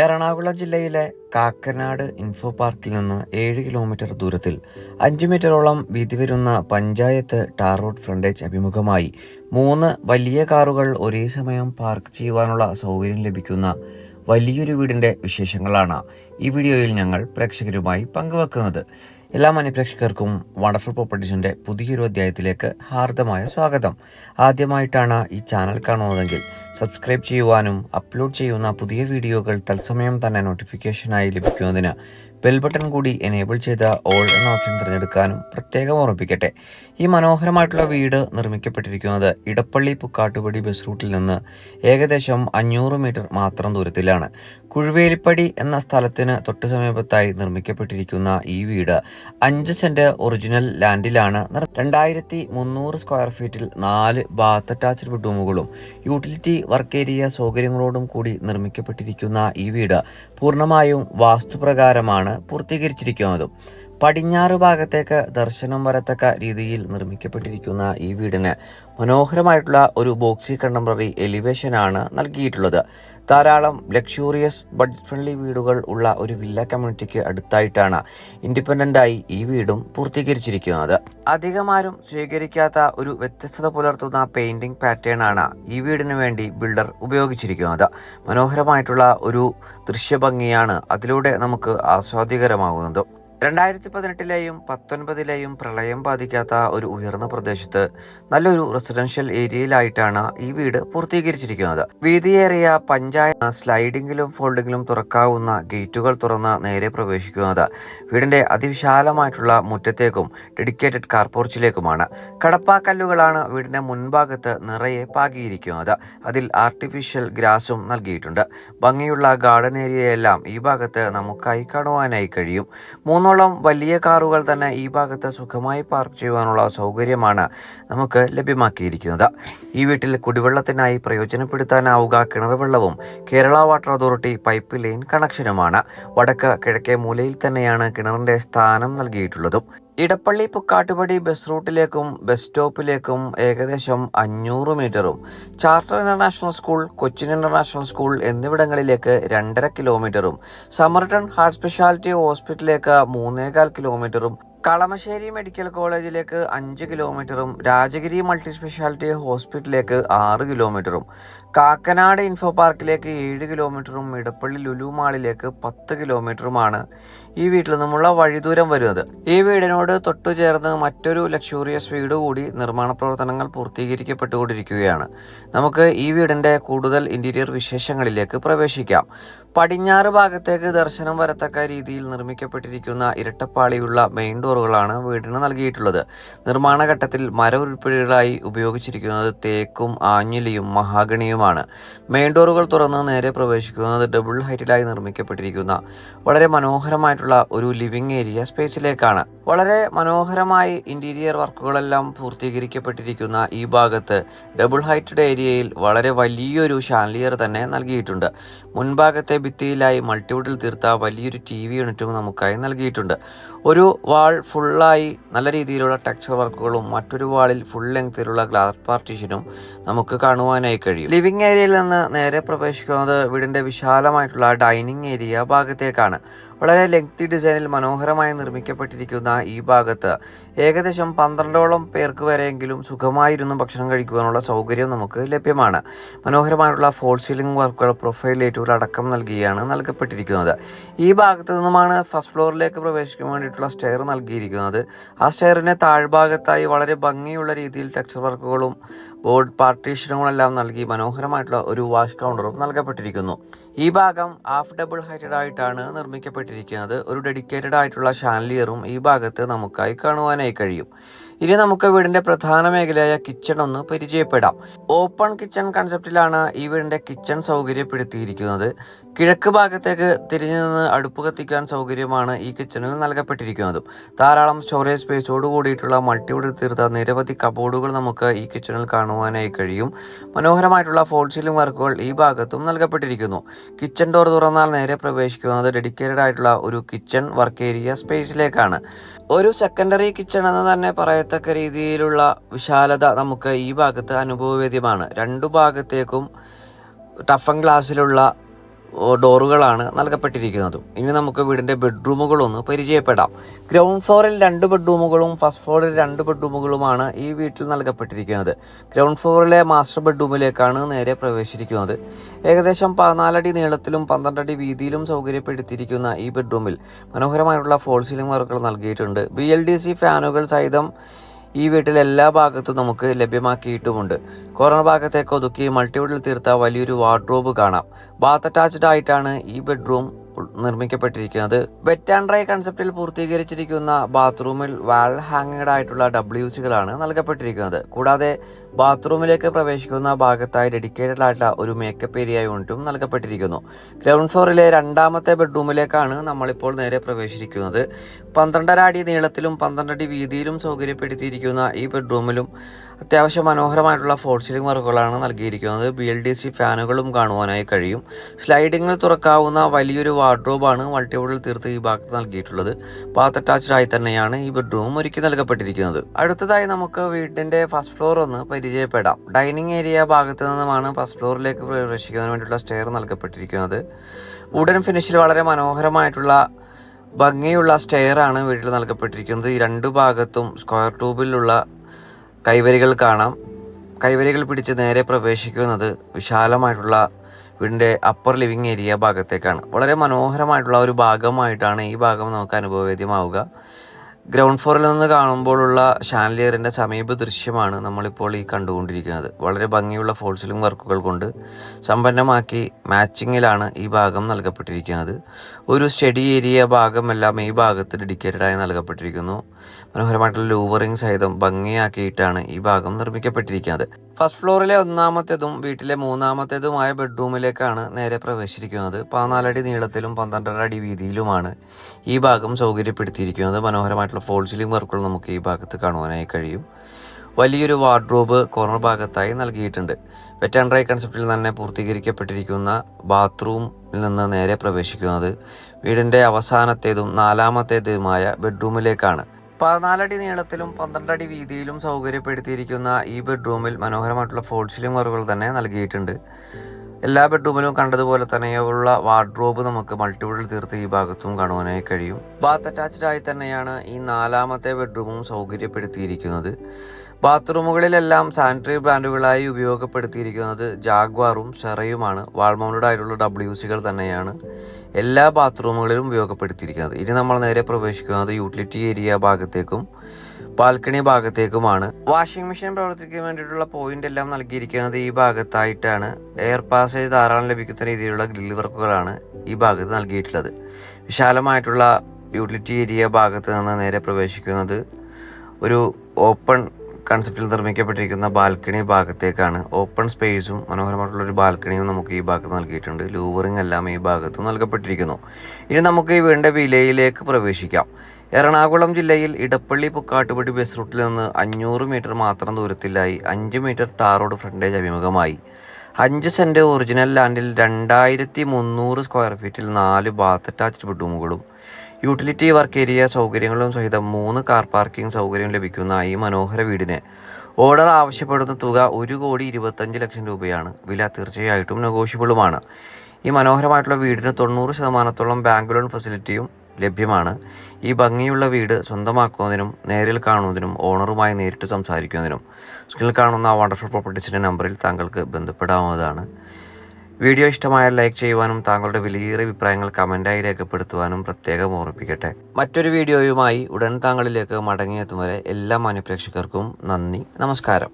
എറണാകുളം ജില്ലയിലെ കാക്കനാട് ഇൻഫോ പാർക്കിൽ നിന്ന് ഏഴ് കിലോമീറ്റർ ദൂരത്തിൽ അഞ്ച് മീറ്ററോളം വീതി വരുന്ന പഞ്ചായത്ത് ടാർ റോഡ് ഫ്രണ്ടേജ് അഭിമുഖമായി മൂന്ന് വലിയ കാറുകൾ ഒരേ സമയം പാർക്ക് ചെയ്യുവാനുള്ള സൗകര്യം ലഭിക്കുന്ന വലിയൊരു വീടിന്റെ വിശേഷങ്ങളാണ് ഈ വീഡിയോയിൽ ഞങ്ങൾ പ്രേക്ഷകരുമായി പങ്കുവെക്കുന്നത്. എല്ലാ മനുപ്രേക്ഷകർക്കും വണ്ടർഫുൾ പ്രോപ്പർട്ടീസിന്റെ പുതിയൊരു അധ്യായത്തിലേക്ക് ഹാർദമായ സ്വാഗതം. ആദ്യമായിട്ടാണ് ഈ ചാനൽ കാണുന്നതെങ്കിൽ സബ്സ്ക്രൈബ് ചെയ്യുവാനും അപ്ലോഡ് ചെയ്യുന്ന പുതിയ വീഡിയോകൾ തത്സമയം തന്നെ നോട്ടിഫിക്കേഷനായി ലഭിക്കുന്നതിന് ബെൽ ബട്ടൺ കൂടി എനേബിൾ ചെയ്ത ഓൾ എന്ന ഓപ്ഷൻ തിരഞ്ഞെടുക്കാനും പ്രത്യേകം ഓർമ്മിപ്പിക്കട്ടെ. ഈ മനോഹരമായിട്ടുള്ള വീട് നിർമ്മിക്കപ്പെട്ടിരിക്കുന്നത് ഇടപ്പള്ളി പുക്കാട്ടുപടി ബസ് റൂട്ടിൽ നിന്ന് ഏകദേശം അഞ്ഞൂറ് മീറ്റർ മാത്രം ദൂരത്തിലാണ്. കുഴുവേലിപ്പടി എന്ന സ്ഥലത്തിന് തൊട്ട് സമീപത്തായി നിർമ്മിക്കപ്പെട്ടിരിക്കുന്ന ഈ വീട് അഞ്ച് സെന്റ് ഒറിജിനൽ ലാൻഡിലാണ് രണ്ടായിരത്തി മുന്നൂറ് സ്ക്വയർ ഫീറ്റിൽ നാല് ബാത്ത് അറ്റാച്ച്ഡ് ബെഡ്റൂമുകളും യൂട്ടിലിറ്റി വർക്ക് ഏരിയ സൗകര്യങ്ങളോടും കൂടി നിർമ്മിക്കപ്പെട്ടിരിക്കുന്ന ഈ വീട് പൂർണമായും വാസ്തുപ്രകാരമാണ് പൂർത്തീകരിച്ചിരിക്കുന്നതും. പടിഞ്ഞാറ് ഭാഗത്തേക്ക് ദർശനം വരത്തക്ക രീതിയിൽ നിർമ്മിക്കപ്പെട്ടിരിക്കുന്ന ഈ വീടിന് മനോഹരമായിട്ടുള്ള ഒരു ബോക്സി കണ്ടംപററി എലിവേഷനാണ് നൽകിയിട്ടുള്ളത്. ധാരാളം ലക്ഷൂറിയസ് ബഡ്ജറ്റ് ഫ്രണ്ട്ലി വീടുകൾ ഉള്ള ഒരു വില്ല കമ്മ്യൂണിറ്റിക്ക് അടുത്തായിട്ടാണ് ഇൻഡിപെൻഡന്റായി ഈ വീടും പൂർത്തീകരിച്ചിരിക്കുന്നത്. അധികമാരും സ്വീകരിക്കാത്ത ഒരു വ്യത്യസ്തത പുലർത്തുന്ന പെയിന്റിംഗ് പാറ്റേൺ ആണ് ഈ വീടിന് വേണ്ടി ബിൽഡർ ഉപയോഗിച്ചിരിക്കുന്നത്. മനോഹരമായിട്ടുള്ള ഒരു ദൃശ്യഭംഗിയാണ് അതിലൂടെ നമുക്ക് ആസ്വാദ്യകരമാകുന്നത്. രണ്ടായിരത്തി പതിനെട്ടിലെയും പത്തൊൻപതിലെയും പ്രളയം ബാധിക്കാത്ത ഒരു ഉയർന്ന പ്രദേശത്ത് നല്ലൊരു റെസിഡൻഷ്യൽ ഏരിയയിലായിട്ടാണ് ഈ വീട് പൂർത്തീകരിച്ചിരിക്കുന്നത്. വീതിയേറിയ പഞ്ചായത്ത് സ്ലൈഡിങ്ങിലും ഫോൾഡിങ്ങിലും തുറക്കാവുന്ന ഗേറ്റുകൾ തുറന്ന് നേരെ പ്രവേശിക്കുന്നത് വീടിന്റെ അതിവിശാലമായിട്ടുള്ള മുറ്റത്തേക്കും ഡെഡിക്കേറ്റഡ് കാർപോർച്ചിലേക്കുമാണ് കടപ്പാക്കല്ലുകളാണ് വീടിന്റെ മുൻഭാഗത്ത് നിറയെ പാകിയിരിക്കുന്നത്. അതിൽ ആർട്ടിഫിഷ്യൽ ഗ്രാസും നൽകിയിട്ടുണ്ട്. ഭംഗിയുള്ള ഗാർഡൻ ഏരിയയെല്ലാം ഈ ഭാഗത്ത് നമുക്കായി കാണുവാനായി കഴിയും. മൂന്നോളം വലിയ കാറുകൾ തന്നെ ഈ ഭാഗത്ത് സുഖമായി പാർക്ക് ചെയ്യുവാനുള്ള സൗകര്യമാണ് നമുക്ക് ലഭ്യമാക്കിയിരിക്കുന്നത്. ഈ വീട്ടിൽ കുടിവെള്ളത്തിനായി പ്രയോജനപ്പെടുത്താനാവുക കിണർ വെള്ളവും Kerala water authority pipe line കണക്ഷനുമാണ്. വടക്ക് കിഴക്കേ മൂലയിൽ തന്നെയാണ് കിണറിന്റെ സ്ഥാനം നൽകിയിട്ടുള്ളതും. ഇടപ്പള്ളി പുക്കാട്ടുപടി ബസ് റൂട്ടിലേക്കും ബസ് സ്റ്റോപ്പിലേക്കും ഏകദേശം അഞ്ഞൂറ് മീറ്ററും. Charter international school Cochin international school എന്നിവിടങ്ങളിലേക്ക് രണ്ടര കിലോമീറ്ററും സമർട്ടൺ ഹാർട്ട് സ്പെഷ്യാലിറ്റി ഹോസ്പിറ്റലിലേക്ക് മൂന്നേകാൽ കിലോമീറ്ററും കളമശ്ശേരി മെഡിക്കൽ കോളേജിലേക്ക് അഞ്ച് കിലോമീറ്ററും രാജഗിരി മൾട്ടി സ്പെഷ്യാലിറ്റി ഹോസ്പിറ്റലിലേക്ക് ആറ് കിലോമീറ്ററും കാക്കനാട് ഇൻഫോ പാർക്കിലേക്ക് ഏഴ് കിലോമീറ്ററും ഇടപ്പള്ളി ലുലു മാളിലേക്ക് പത്ത് കിലോമീറ്ററുമാണ് ഈ വീട്ടിൽ നിന്നുമുള്ള വഴിദൂരം വരുന്നത്. ഈ വീടിനോട് തൊട്ടു ചേർന്ന് മറ്റൊരു ലക്ഷൂറിയസ് വീട് കൂടി നിർമ്മാണ പ്രവർത്തനങ്ങൾ പൂർത്തീകരിക്കപ്പെട്ടുകൊണ്ടിരിക്കുകയാണ്. നമുക്ക് ഈ വീടിന്റെ കൂടുതൽ ഇന്റീരിയർ വിശേഷങ്ങളിലേക്ക് പ്രവേശിക്കാം. പടിഞ്ഞാറ് ഭാഗത്തേക്ക് ദർശനം വരത്തക്ക രീതിയിൽ നിർമ്മിക്കപ്പെട്ടിരിക്കുന്ന ഇരട്ടപ്പാളിയുള്ള മെയിൻ ഡോറുകളാണ് വീടിന് നൽകിയിട്ടുള്ളത്. നിർമ്മാണ ഘട്ടത്തിൽ മര ഉപയോഗിച്ചിരിക്കുന്നത് തേക്കും ആഞ്ഞിലിയും മഹാഗണിയുമാണ്. മെയിൻ ഡോറുകൾ തുറന്ന് നേരെ പ്രവേശിക്കുന്നത് ഡബിൾ ഹൈറ്റിലായി നിർമ്മിക്കപ്പെട്ടിരിക്കുന്ന വളരെ മനോഹരമായിട്ടുള്ള ഒരു ലിവിംഗ് ഏരിയ സ്പേസിലേക്കാണ്. വളരെ മനോഹരമായി ഇന്റീരിയർ വർക്കുകളെല്ലാം പൂർത്തീകരിക്കപ്പെട്ടിരിക്കുന്ന ഈ ഭാഗത്ത് ഡബിൾ ഹൈറ്റഡ് ഏരിയയിൽ വളരെ വലിയൊരു ഷാൻലിയർ തന്നെ നൽകിയിട്ടുണ്ട്. മുൻഭാഗത്തെ ഭിത്തിയിലായി മൾട്ടിവുഡിൽ തീർത്ത വലിയൊരു ടി വി യൂണിറ്റും നമുക്കായി നൽകിയിട്ടുണ്ട്. ഒരു വാൾ ഫുള്ളായി നല്ല രീതിയിലുള്ള ടെക്സ്ചർ വർക്കുകളും മറ്റൊരു വാളിൽ ഫുൾ ലെങ്തിലുള്ള ഗ്ലാസ് പാർട്ടീഷനും നമുക്ക് കാണുവാനായി കഴിയും. ലിവിംഗ് ഏരിയയിൽ നിന്ന് നേരെ പ്രവേശിക്കുന്നത് വീടിന്റെ വിശാലമായിട്ടുള്ള ഡൈനിങ് ഏരിയ ഭാഗത്തേക്കാണ്. വളരെ ലെങ്തി ഡിസൈനിൽ മനോഹരമായി നിർമ്മിക്കപ്പെട്ടിരിക്കുന്ന ഈ ഭാഗത്ത് ഏകദേശം പന്ത്രണ്ടോളം പേർക്ക് വരെയെങ്കിലും സുഖമായിരുന്നു ഭക്ഷണം കഴിക്കുവാനുള്ള സൗകര്യം നമുക്ക് ലഭ്യമാണ്. മനോഹരമായിട്ടുള്ള ഫോൾ സീലിംഗ് വർക്കുകൾ പ്രൊഫൈൽ ലൈറ്റുകൾ അടക്കം നൽകിയാണ് നൽകപ്പെട്ടിരിക്കുന്നത്. ഈ ഭാഗത്ത് നിന്നുമാണ് ഫസ്റ്റ് ഫ്ലോറിലേക്ക് പ്രവേശിക്കാൻ വേണ്ടിയിട്ടുള്ള സ്റ്റെയർ നൽകിയിരിക്കുന്നത്. ആ സ്റ്റെയറിന്റെ താഴ്ഭാഗത്തായി വളരെ ഭംഗിയുള്ള രീതിയിൽ ടെക്സ്ചർ വർക്കുകളും ബോർഡ് പാർട്ടീഷനുകളെല്ലാം നൽകി മനോഹരമായിട്ടുള്ള ഒരു വാഷ് കൗണ്ടറും നൽകപ്പെട്ടിരിക്കുന്നു. ഈ ഭാഗം ഹാഫ് ഡബിൾ ഹൈറ്റഡ് ആയിട്ടാണ് നിർമ്മിക്കപ്പെട്ടിരിക്കുന്നത്. ഒരു ഡെഡിക്കേറ്റഡ് ആയിട്ടുള്ള ഷാൻലിയറും ഈ ഭാഗത്ത് നമുക്കായി കാണുവാനായി കഴിയും. ഇനി നമുക്ക് വീടിന്റെ പ്രധാന മേഖലയായ കിച്ചൺ ഒന്ന് പരിചയപ്പെടാം. ഓപ്പൺ കിച്ചൺ കൺസെപ്റ്റിലാണ് ഈ വീടിന്റെ കിച്ചൺ സൗകര്യപ്പെടുത്തിയിരിക്കുന്നത്. കിഴക്ക് ഭാഗത്തേക്ക് തിരിഞ്ഞു നിന്ന് അടുപ്പ് കത്തിക്കാൻ സൗകര്യമാണ് ഈ കിച്ചണിൽ നൽകപ്പെട്ടിരിക്കുന്നതും. ധാരാളം സ്റ്റോറേജ് സ്പേസോട് കൂടിയിട്ടുള്ള മൾട്ടിവുഡ് തീർത്ത നിരവധി കബോർഡുകൾ നമുക്ക് ഈ കിച്ചണിൽ കാണുവാനായി കഴിയും. മനോഹരമായിട്ടുള്ള ഫോൾ സീലിംഗ് വർക്കുകൾ ഈ ഭാഗത്തും നൽകപ്പെട്ടിരിക്കുന്നു. കിച്ചൺ ഡോർ തുറന്നാൽ നേരെ പ്രവേശിക്കുന്നത് ഡെഡിക്കേറ്റഡ് ആയിട്ടുള്ള ഒരു കിച്ചൺ വർക്ക് ഏരിയ സ്പേസിലേക്കാണ് ഒരു സെക്കൻഡറി കിച്ചൺ എന്ന് തന്നെ പറയത്തക്ക രീതിയിലുള്ള വിശാലത നമുക്ക് ഈ ഭാഗത്ത് അനുഭവവേദ്യമാണ്. രണ്ടു ഭാഗത്തേക്കും ടഫൻ ഗ്ലാസ്സിലുള്ള ഓ, ഡോറുകളാണ് നൽകപ്പെട്ടിരിക്കുന്നത്. ഇനി നമുക്ക് വീടിന്റെ ബെഡ്റൂമുകളൊന്ന് പരിചയപ്പെടാം. ഗ്രൗണ്ട് ഫ്ലോറിൽ രണ്ട് ബെഡ്റൂമുകളും ഫസ്റ്റ് ഫ്ലോറിൽ രണ്ട് ബെഡ്റൂമുകളുമാണ് ഈ വീട്ടിൽ നൽകപ്പെട്ടിരിക്കുന്നത്. ഗ്രൗണ്ട് ഫ്ലോറിലെ മാസ്റ്റർ ബെഡ്റൂമിലേക്കാണ് നേരെ പ്രവേശിച്ചിരിക്കുന്നത്. ഏകദേശം പതിനാലടി നീളത്തിലും പന്ത്രണ്ടടി വീതിയിലും സൗകര്യപ്പെടുത്തിയിരിക്കുന്ന ഈ ബെഡ്റൂമിൽ മനോഹരമായിട്ടുള്ള ഫോൾ സീലിംഗ് വർക്കുകൾ നൽകിയിട്ടുണ്ട്. ബി എൽ ഡി സി ഫാനുകൾ സഹിതം ഈ വീട്ടിൽ എല്ലാ ഭാഗത്തും നമുക്ക് ലഭ്യമാക്കിയിട്ടുമുണ്ട്. കോർണർ ഭാഗത്തേക്ക് ഒതുക്കി മൾട്ടിവുഡിൽ തീർത്ത വലിയൊരു വാർഡ്രോബ് കാണാം. ബാത്ത് അറ്റാച്ച്ഡ് ആയിട്ടാണ് ഈ ബെഡ്റൂം നിർമ്മിക്കപ്പെട്ടിരിക്കുന്നത്. വെറ്റ് ആൻഡ് ഡ്രൈ കൺസെപ്റ്റിൽ പൂർത്തീകരിച്ചിരിക്കുന്ന ബാത്റൂമിൽ വാൾ ഹാങ്ങഡ് ആയിട്ടുള്ള ഡബ്ല്യു സികളാണ് നൽകപ്പെട്ടിരിക്കുന്നത്. കൂടാതെ ബാത്റൂമിലേക്ക് പ്രവേശിക്കുന്ന ഭാഗത്തായി ഡെഡിക്കേറ്റഡ് ആയിട്ടുള്ള ഒരു മേക്കപ്പ് ഏരിയ യൂണിറ്റും നൽകപ്പെട്ടിരിക്കുന്നു. ഗ്രൗണ്ട് ഫ്ലോറിലെ രണ്ടാമത്തെ ബെഡ്റൂമിലേക്കാണ് നമ്മളിപ്പോൾ നേരെ പ്രവേശിച്ചിരിക്കുന്നത്. പന്ത്രണ്ടര അടി നീളത്തിലും പന്ത്രണ്ടടി വീതിയിലും സൗകര്യപ്പെടുത്തിയിരിക്കുന്ന ഈ ബെഡ്റൂമിലും അത്യാവശ്യം മനോഹരമായിട്ടുള്ള ഫോൾ സീലിംഗ് വർക്കുകളാണ് നൽകിയിരിക്കുന്നത്. ബി എൽ ഡി സി ഫാനുകളും കാണുവാനായി കഴിയും. സ്ലൈഡിങ്ങിൽ തുറക്കാവുന്ന വലിയൊരു വാർഡ്രോബാണ് മൾട്ടിവുഡിൽ തീർത്ത് ഈ ഭാഗത്ത് നൽകിയിട്ടുള്ളത്. ബാത്ത് അറ്റാച്ച്ഡ് ആയി തന്നെയാണ് ഈ ബെഡ്റൂം ഒരുക്കി നൽകപ്പെട്ടിരിക്കുന്നത്. അടുത്തതായി നമുക്ക് വീടിന്റെ ഫസ്റ്റ് ഫ്ലോർ ഒന്ന് പരിചയപ്പെടാം. ഡൈനിങ് ഏരിയ ഭാഗത്ത് നിന്നുമാണ് ഫസ്റ്റ് ഫ്ലോറിലേക്ക് പ്രവേശിക്കുന്നതിന് വേണ്ടിയിട്ടുള്ള സ്റ്റെയർ നൽകപ്പെട്ടിരിക്കുന്നത്. വുഡൻ ഫിനിഷിൽ വളരെ മനോഹരമായിട്ടുള്ള ഭംഗിയുള്ള സ്റ്റെയർ ആണ് വീട്ടിൽ നൽകപ്പെട്ടിരിക്കുന്നത്. ഈ രണ്ട് ഭാഗത്തും സ്ക്വയർ ട്യൂബിലുള്ള കൈവരികൾ കാണാം. കൈവരികൾ പിടിച്ച് നേരെ പ്രവേശിക്കുന്നത് വിശാലമായിട്ടുള്ള വീടിന്റെ അപ്പർ ലിവിങ് ഏരിയ ഭാഗത്തേക്കാണ്. വളരെ മനോഹരമായിട്ടുള്ള ഒരു ഭാഗമായിട്ടാണ് ഈ ഭാഗം നമുക്ക് അനുഭവവേദ്യമാവുക. ഗ്രൗണ്ട് ഫ്ലോറിൽ നിന്ന് കാണുമ്പോഴുള്ള ഷാൻലിയറിന്റെ സമീപ ദൃശ്യമാണ് നമ്മളിപ്പോൾ ഈ കണ്ടുകൊണ്ടിരിക്കുന്നത്. വളരെ ഭംഗിയുള്ള ഫോൾസിലും വർക്കുകൾ കൊണ്ട് സമ്പന്നമാക്കി മാച്ചിങ്ങിലാണ് ഈ ഭാഗം നൽകപ്പെട്ടിരിക്കുന്നത്. ഒരു സ്റ്റഡി ഏരിയ ഭാഗമെല്ലാം ഈ ഭാഗത്ത് ഡെഡിക്കേറ്റഡായി നൽകപ്പെട്ടിരിക്കുന്നു. മനോഹരമായിട്ടുള്ള ലൂവറിംഗ് സഹിതം ഭംഗിയാക്കിയിട്ടാണ് ഈ ഭാഗം നിർമ്മിക്കപ്പെട്ടിരിക്കുന്നത്. ഫസ്റ്റ് ഫ്ലോറിലെ ഒന്നാമത്തേതും വീട്ടിലെ മൂന്നാമത്തേതുമായ ബെഡ്റൂമിലേക്കാണ് നേരെ പ്രവേശിച്ചിരിക്കുന്നത്. പതിനാലടി നീളത്തിലും പന്ത്രണ്ടര അടി വീതിയിലുമാണ് ഈ ഭാഗം സൗകര്യപ്പെടുത്തിയിരിക്കുന്നത്. മനോഹരമായിട്ടുള്ള ഫോൾ സീലിംഗ് വർക്കുകൾ നമുക്ക് ഈ ഭാഗത്ത് കാണുവാനായി കഴിയും. വലിയൊരു വാർഡ്രോബ് കോർണർ ഭാഗത്തായി നൽകിയിട്ടുണ്ട്. ആൻഡ് ഡ്രൈ കൺസെപ്റ്റിൽ തന്നെ പൂർത്തീകരിക്കപ്പെട്ടിരിക്കുന്ന ബാത്റൂമിൽ നിന്ന് നേരെ പ്രവേശിക്കുന്നത്. വീടിന്റെ അവസാനത്തേതും നാലാമത്തേതുമായ ബെഡ്റൂമിലേക്കാണ് പതിനാലടി നീളത്തിലും പന്ത്രണ്ടടി വീതിയിലും സൗകര്യപ്പെടുത്തിയിരിക്കുന്ന ഈ ബെഡ്റൂമിൽ മനോഹരമായിട്ടുള്ള ഫോൾസ് സീലിംഗ് വറുകൾ തന്നെ നൽകിയിട്ടുണ്ട്. എല്ലാ ബെഡ്റൂമിലും കണ്ടതുപോലെ തന്നെയുള്ള വാർഡ്രോബ് നമുക്ക് മൾട്ടിവുഡിൽ തീർത്ത് ഈ ഭാഗത്തും കാണുവാനായി കഴിയും. ബാത്ത് അറ്റാച്ച്ഡ് ആയി തന്നെയാണ് ഈ നാലാമത്തെ ബെഡ്റൂമും സൗകര്യപ്പെടുത്തിയിരിക്കുന്നത്. ബാത്റൂമുകളിലെല്ലാം സാനിറ്ററി ബ്രാൻഡുകളായി ഉപയോഗപ്പെടുത്തിയിരിക്കുന്നത് ജാഗ്വാറും ഷെറയുമാണ്. വാൾ മൗണ്ടഡ് ആയിട്ടുള്ള ഡബ്ല്യു സികൾ തന്നെയാണ് എല്ലാ ബാത്റൂമുകളിലും ഉപയോഗപ്പെടുത്തിയിരിക്കുന്നത്. ഇനി നമ്മൾ നേരെ പ്രവേശിക്കുന്നത് യൂട്ടിലിറ്റി ഏരിയ ഭാഗത്തേക്കും ബാൽക്കണി ഭാഗത്തേക്കുമാണ്. വാഷിംഗ് മെഷീൻ പ്രവർത്തിക്കാൻ വേണ്ടിയിട്ടുള്ള പോയിന്റ് എല്ലാം നൽകിയിരിക്കുന്നത് ഈ ഭാഗത്തായിട്ടാണ്. എയർ പാസേജ് ധാരാളം ലഭിക്കുന്ന രീതിയിലുള്ള ഗ്രില്ല് വർക്കുകളാണ് ഈ ഭാഗത്ത് നൽകിയിട്ടുള്ളത്. വിശാലമായിട്ടുള്ള യൂട്ടിലിറ്റി ഏരിയ ഭാഗത്ത് നിന്ന് നേരെ പ്രവേശിക്കുന്നത് ഒരു ഓപ്പൺ കൺസെപ്റ്റിൽ നിർമ്മിക്കപ്പെട്ടിരിക്കുന്ന ബാൽക്കണി ഭാഗത്തേക്കാണ് ഓപ്പൺ സ്പേസും മനോഹരമായിട്ടുള്ള ഒരു ബാൽക്കണിയും നമുക്ക് ഈ ഭാഗത്ത് നൽകിയിട്ടുണ്ട്. ലൂവറിംഗ് എല്ലാം ഈ ഭാഗത്തും നൽകപ്പെട്ടിരിക്കുന്നു. ഇനി നമുക്ക് ഈ വീടിന്റെ വിലയിലേക്ക് പ്രവേശിക്കാം. എറണാകുളം ജില്ലയിൽ ഇടപ്പള്ളി പുക്കാട്ടുപടി ബസ് റൂട്ടിൽ നിന്ന് അഞ്ഞൂറ് മീറ്റർ മാത്രം ദൂരത്തിലായി അഞ്ച് മീറ്റർ ടാർ റോഡ് ഫ്രണ്ടേജ് അഭിമുഖമായി. അഞ്ച് സെന്റ് ഒറിജിനൽ ലാൻഡിൽ രണ്ടായിരത്തി മുന്നൂറ് സ്ക്വയർ ഫീറ്റിൽ നാല് ബാത്ത് അറ്റാച്ച്ഡ് ബെഡ്റൂമുകളും യൂട്ടിലിറ്റി വർക്ക് ഏരിയ സൗകര്യങ്ങളും സഹിതം മൂന്ന് കാർ പാർക്കിംഗ് സൗകര്യം ലഭിക്കുന്ന ഈ മനോഹര വീടിന്. ഓർഡർ ആവശ്യപ്പെടുന്ന തുക ഒരു കോടി ഇരുപത്തഞ്ച് ലക്ഷം രൂപയാണ്. വില തീർച്ചയായിട്ടും നെഗോഷ്യബിളുമാണ്. ഈ മനോഹരമായിട്ടുള്ള വീടിന് തൊണ്ണൂറ് ശതമാനത്തോളം ബാങ്ക് ലോൺ ഫെസിലിറ്റിയും ലഭ്യമാണ്. ഈ ഭംഗിയുള്ള വീട് സ്വന്തമാക്കുന്നതിനും നേരിൽ കാണുന്നതിനും ഓണറുമായി നേരിട്ട് സംസാരിക്കുന്നതിനും സ്ക്രീനിൽ കാണുന്ന വണ്ടർഫുൾ പ്രോപ്പർട്ടീസിന്റെ നമ്പറിൽ താങ്കൾക്ക് ബന്ധപ്പെടാവുന്നതാണ്. വീഡിയോ ഇഷ്ടമായാൽ ലൈക്ക് ചെയ്യുവാനും താങ്കളുടെ വിലയേറിയ അഭിപ്രായങ്ങൾ കമന്റായി രേഖപ്പെടുത്തുവാനും പ്രത്യേകം ഓർമ്മിപ്പിക്കട്ടെ. മറ്റൊരു വീഡിയോയുമായി ഉടൻ താങ്കളിലേക്ക് മടങ്ങിയെത്തും വരെ എല്ലാ മാന്യപ്രേക്ഷകർക്കും നന്ദി നമസ്കാരം.